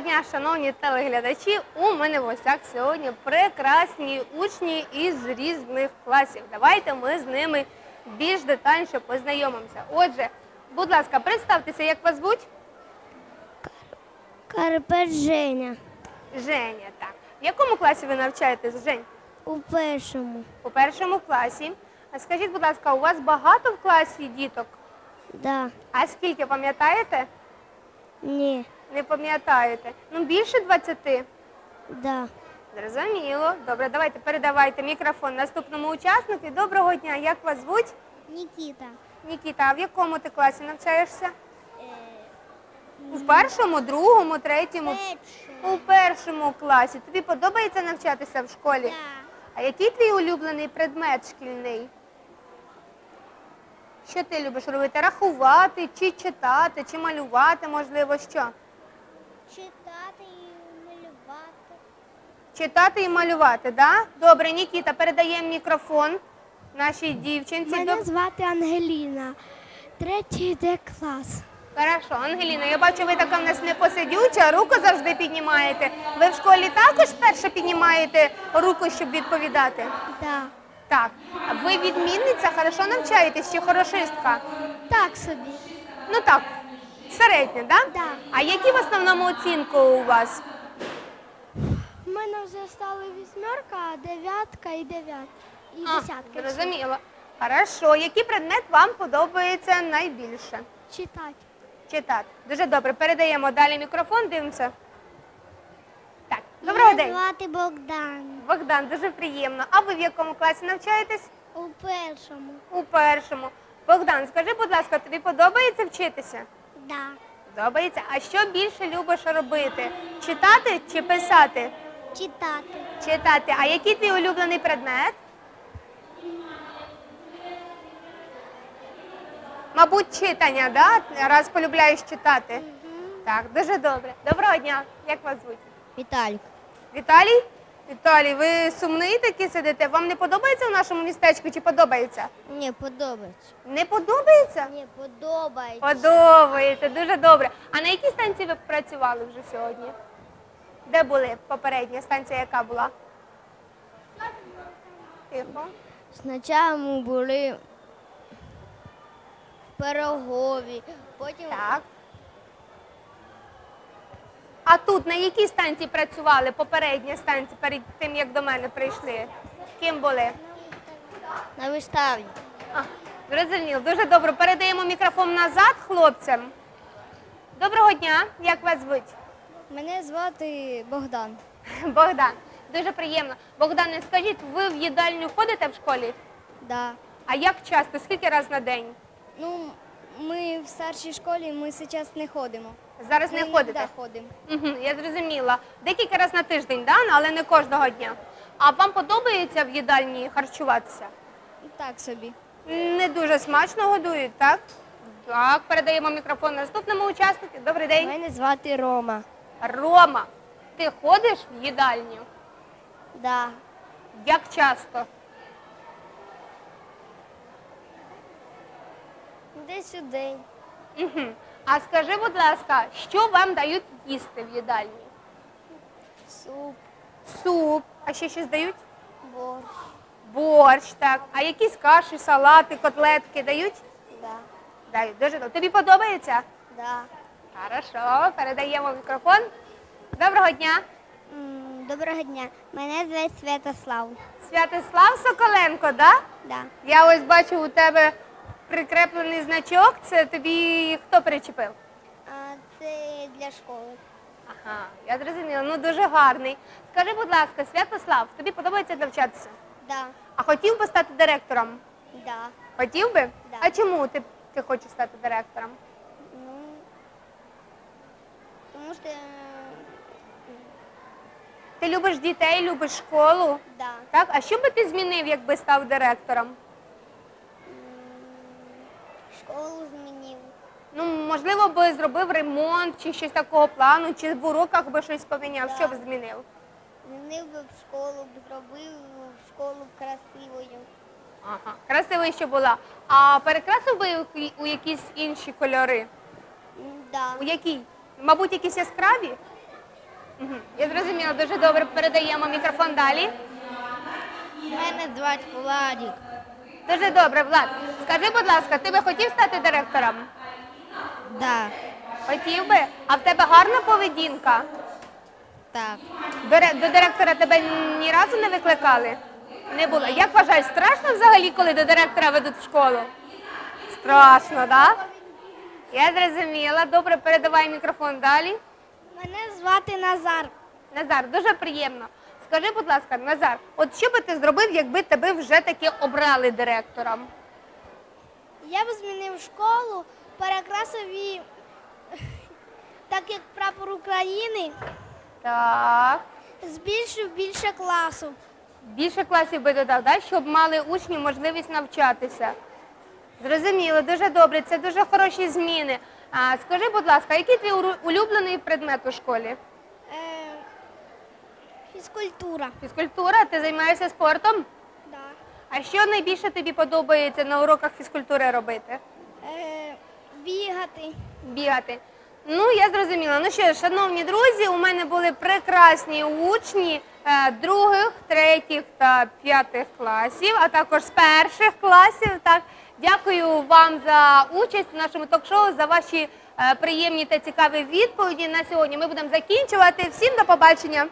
дня, шановні телеглядачі. У мене в гостях сьогодні прекрасні учні із різних класів. Давайте ми з ними більш детальніше познайомимося. Отже, будь ласка, представтеся, як вас звуть? Карпет Женя Женя. Так. В якому класі ви навчаєтесь, Жень? у першому. У першому класі. А скажіть, будь ласка, у вас багато в класі діток? Да. А скільки пам'ятаєте? Ні. Не пам'ятаєте? Ну, більше 20? Да. Зрозуміло. Добре, давайте передавайте мікрофон наступному учаснику. Доброго дня. Як вас звуть? Нікіта. Нікіта, а в якому ти класі навчаєшся? У першому, другому, третьому? У першому класі. Тобі подобається навчатися в школі? А який твій улюблений предмет шкільний? Що ти любиш робити? Рахувати, чи читати, чи малювати, можливо, що? Читати і малювати. Читати і малювати, так? Да? Добре, Нікіта, передаємо мікрофон нашій дівчинці. Мене звати Ангеліна. Третій Д клас. Хорошо, Ангеліна, я бачу, ви така в нас не посидюча, руку завжди піднімаєте. Ви в школі також перше піднімаєте руку, щоб відповідати? Да. Так. Ви відмінниця, хорошо навчаєтесь чи хорошистка? Так собі. Ну так, середня, да? Да. А які в основному оцінки у вас? У мене вже стали вісьмерка, дев'ятка і дев'ятка. І А, десятка. Зрозуміло. Хорошо. Який предмет вам подобається найбільше? Читати. Читати. Дуже добре. Передаємо далі мікрофон, дивимося. Так, доброго день. звати Богдан. Богдан, дуже приємно. А ви в якому класі навчаєтесь? У першому. У першому. Богдан, скажи, будь ласка, тобі подобається вчитися? Да. Подобається. А що більше любиш робити? Читати чи писати? Читати. Читати. А який твій улюблений предмет? Мабуть, читання, да? Раз полюбляєш читати. Так, дуже добре. Доброго дня. Як вас звуть? Віталік. Віталій? Віталій, ви сумний такі сидите? Вам не подобається в нашому містечку чи подобається? Мені подобається. Не подобається? Мені подобається. Подобається, дуже добре. А на якій станції ви працювали вже сьогодні? Де були попередня станція, яка була? Тихо. Спочатку ми були в Пирогові, потім Так. А тут на якій станції працювали? Попередня станція, перед тим, як до мене прийшли? Ким були? на виставі. А, зрозуміло, дуже добре. Передаємо мікрофон назад хлопцям. Доброго дня, як вас звуть? Мене звати Богдан. Богдан. Дуже приємно. Богдане, скажіть, ви в їдальню ходите в школі? Да. А як часто? Скільки разів на день? Ну, ми в старшій школі ми зараз не ходимо. Зараз не ходите? ходимо. Угу, я зрозуміла. Декілька разів на тиждень, да? але не кожного дня. А вам подобається в їдальні харчуватися? Так собі. Не дуже смачно годують, так? Так, передаємо мікрофон наступному учаснику. Добрий день. Мене звати Рома. Рома, ти ходиш в їдальню? Да. Як часто? Десь у день. Угу. А скажи, будь ласка, що вам дають їсти в їдальні? Суп, Суп. А ще щось дають? борщ. Борщ, так. А якісь каші, салати, котлетки дають? Да. Дають. Дуже добре. Тобі подобається? Да. Хорошо, передаємо мікрофон. Доброго дня. Доброго дня. Мене звати Святослав. Святослав Соколенко, да? Да. Я ось бачу у тебе прикреплений значок. Це тобі хто причепив? Це для школи. Ага, я зрозуміла. Ну дуже гарний. Скажи, будь ласка, Святослав, тобі подобається навчатися? Да. А хотів би стати директором? Да. Хотів би? Да. А чому ти, ти хочеш стати директором? Ну, тому що Ти любиш дітей, любиш школу. да. Так? А що би ти змінив, якби став директором? Школу змінив. Ну, можливо, би зробив ремонт чи щось такого плану, чи в уроках би щось поміняв. Да. Що б змінив? Змінив би в школу, б зробив школу красивою. Ага. Красивий ще була. А перекрасив би у, у якісь інші кольори? Да. У які? Мабуть, якісь яскраві? Мгм. Я зрозуміла, дуже добре. Передаємо мікрофон далі. У мене звати Владик. Дуже добре, Влад. Скажи, будь ласка, ти би хотів стати директором? Да, Хотів би, а в тебе гарна поведінка? так. До, до директора тебе ні разу не викликали? Не було. Як вважаєш, страшно взагалі, коли до директора ведуть в школу? Страшно, так? Да? Я зрозуміла. Добре, передавай мікрофон далі. Мене звати Назар. Назар, дуже приємно. Скажи, будь ласка, Назар, от що би ти зробив, якби тебе вже таки обрали директором? Я б змінив школу, перекрасив її так як прапор України, Так. збільшив більше класу. Більше класів би додав, да? щоб мали учні можливість навчатися. Зрозуміло, дуже добре, це дуже хороші зміни. А, скажи, будь ласка, який твій уру- улюблений предмет у школі? Фізкультура. Фізкультура, ти займаєшся спортом? Да. А що найбільше тобі подобається на уроках фізкультури робити? Е, бігати. Бігати. Ну, я зрозуміла. Ну що, ж, шановні друзі, у мене були прекрасні учні е, других, третіх та п'ятих класів, а також з перших класів. Так, дякую вам за участь в нашому ток-шоу, за ваші е, приємні та цікаві відповіді на сьогодні. Ми будемо закінчувати. Всім до побачення.